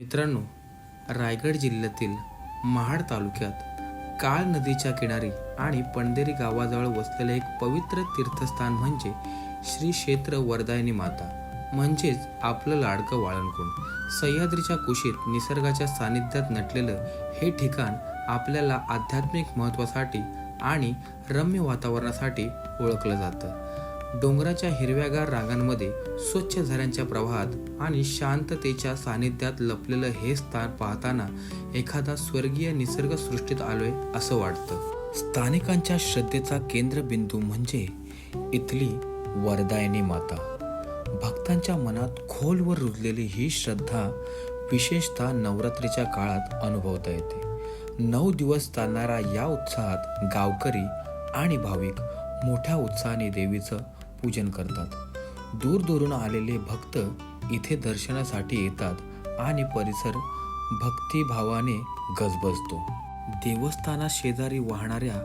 मित्रांनो रायगड जिल्ह्यातील महाड तालुक्यात काळ नदीच्या किनारी आणि पणदेरी गावाजवळ वसलेले एक पवित्र तीर्थस्थान म्हणजे श्री क्षेत्र वरदायनी माता. म्हणजेच आपलं लाडकं वाळणकुंड. सह्याद्रीच्या कुशीत निसर्गाच्या सानिध्यात नटलेलं हे ठिकाण आपल्याला आध्यात्मिक महत्त्वासाठी आणि रम्य वातावरणासाठी ओळखलं जातं. डोंगराच्या हिरव्यागार रांगांमध्ये स्वच्छ झऱ्यांच्या प्रवाहात आणि शांततेच्या सानिध्यात लपलेलं हे स्थान पाहताना एखादा स्वर्गीय निसर्ग सृष्टीत आलोय असं वाटतं. स्थानिकांच्या श्रद्धेचा केंद्रबिंदू म्हणजे इथली वरदायनी माता. भक्तांच्या मनात खोलवर रुजलेली ही श्रद्धा विशेषतः नवरात्रीच्या काळात अनुभवता येते. नऊ दिवस चालणाऱ्या या उत्साहात गावकरी आणि भाविक मोठ्या उत्साहाने देवीचं पूजन करतात. दूरदूरून आलेले भक्त इथे दर्शनासाठी येतात आणि परिसर भक्तिभावाने गजबजतो. देवस्थाना शेजारी वाहणाऱ्या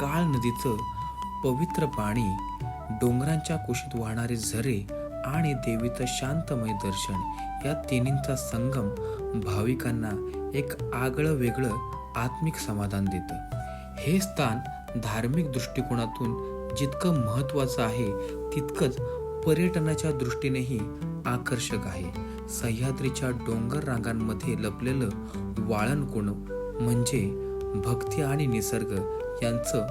काळ नदीचं पवित्र पाणी डोंगरांच्या कुशीत वाहणारे झरे आणि देवीचं शांतमय दर्शन या तिन्हींचा संगम भाविकांना एक आगळं वेगळं आत्मिक समाधान देतं. हे स्थान धार्मिक दृष्टिकोनातून जितकं महत्त्वाचं आहे तितकंच पर्यटनाच्या दृष्टीनेही आकर्षक आहे. सह्याद्रीच्या डोंगर रांगांमध्ये लपलेलं वाळणकुण म्हणजे भक्ती आणि निसर्ग यांचं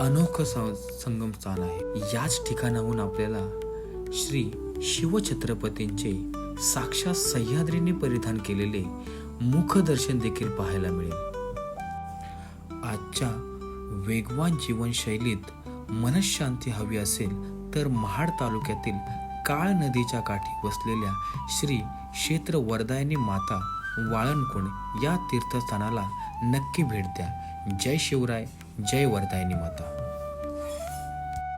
अनोखं संगम स्थान आहे. याच ठिकाणाहून आपल्याला श्री शिवछत्रपतींचे साक्षात सह्याद्रीने परिधान केलेले मुखदर्शन देखील पाहायला मिळेल. आजच्या वेगवान जीवनशैलीत मनशांती हवी असेल तर महाड तालुक्यातील काळ नदीच्या काठी वसलेल्या श्री क्षेत्र वरदायनी माता वाळणकुंड या तीर्थस्थानाला नक्की भेट द्या. जय शिवराय जय वरदायनी माता.